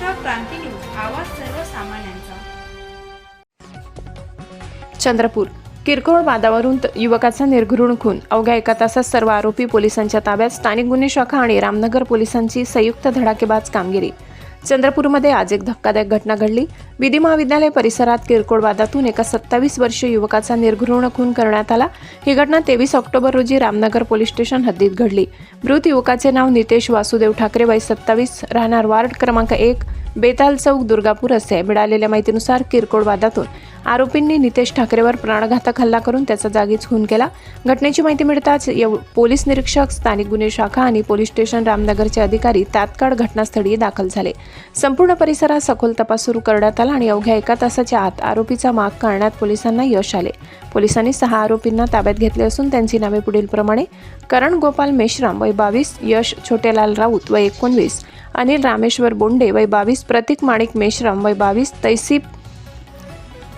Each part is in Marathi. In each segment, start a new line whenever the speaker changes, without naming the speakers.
क्रांती न्यूज आवाज सर्वसामान्यांचा.
चंद्रपूर किरकोळ वादावरून युवकाचा निर्घृण खून. अवघ्या एका तासात सर्व आरोपी पोलिसांच्या ताब्यात स्थानिक गुन्हे शाखा आणि रामनगर पोलिसांची संयुक्त धडाकेबाज कामगिरी. चंद्रपूरमध्ये आज एक धक्कादायक घटना घडली. विधी महाविद्यालय परिसरात किरकोळ वादातून एका सत्तावीस वर्षीय युवकाचा निर्घृण खून करण्यात आला. ही घटना तेवीस ऑक्टोबर रोजी रामनगर पोलीस स्टेशन हद्दीत घडली. मृत युवकाचे नाव नितेश वासुदेव ठाकरे वय सत्तावीस राहणार वार्ड क्रमांक एक बेताल चौक दुर्गापूर असे. मिळालेल्या माहितीनुसार किरकोळ वादातून आरोपींनी नितेश ठाकरेवर प्राणघातक हल्ला करून त्याचा जागीच खून केला. घटनेची माहिती मिळताच पोलीस निरीक्षक स्थानिक गुन्हे शाखा आणि पोलीस स्टेशन रामनगरचे अधिकारी तात्काळ घटनास्थळी दाखल झाले. संपूर्ण परिसरात सखोल तपास सुरू करण्यात आला आणि अवघ्या एका तासाच्या आत आरोपीचा माग काढण्यात पोलिसांना यश आले. पोलिसांनी सहा आरोपींना ताब्यात घेतले असून त्यांची नावे पुढीलप्रमाणे करण गोपाल मेश्राम वय बावीस यश छोटेलाल राऊत वय एकोणवीस अनिल रामेश्वर बोंडे वय बावीस प्रतीक माणिक मेश्राम वय बावीस तैसीब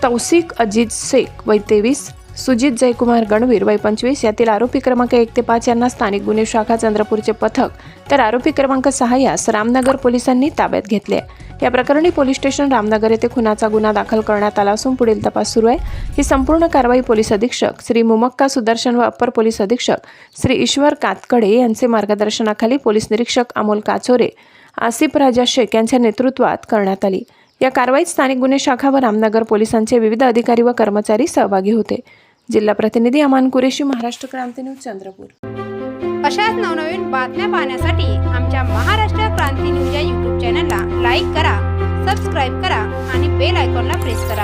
तौसिक अजित शेख वय तेवीस सुजित जयकुमार गणवीर वय पंचवीस यातील आरोपी क्रमांक एक ते पाच यांना स्थानिक गुन्हे शाखा चंद्रपूरचे पथक तर आरोपी क्रमांक सहा यास रामनगर पोलिसांनी ताब्यात घेतले या प्रकरणी पोलीस स्टेशन रामनगर येथे खुनाचा गुन्हा दाखल करण्यात आला असून पुढील तपास सुरू आहे. ही संपूर्ण कारवाई पोलीस अधीक्षक श्री मुमक्का सुदर्शन व अप्पर पोलीस अधीक्षक श्री ईश्वर कातकडे यांचे मार्गदर्शनाखाली पोलीस निरीक्षक अमोल काचोरे आसिफ राजा शेख यांच्या नेतृत्वात करण्यात आली. या कारवाईत स्थानिक गुन्हे शाखा व रामनगर पोलिसांचे विविध अधिकारी व कर्मचारी सहभागी होते. जिल्हा प्रतिनिधी अमान कुरेशी महाराष्ट्र क्रांती न्यूज चंद्रपूर.
अशाच नवनवीन बातम्या पाहण्यासाठी आमच्या महाराष्ट्र क्रांती न्यूज या यूट्यूब चॅनलला लाईक करा सबस्क्राईब करा आणि बेल आयकॉनला प्रेस करा.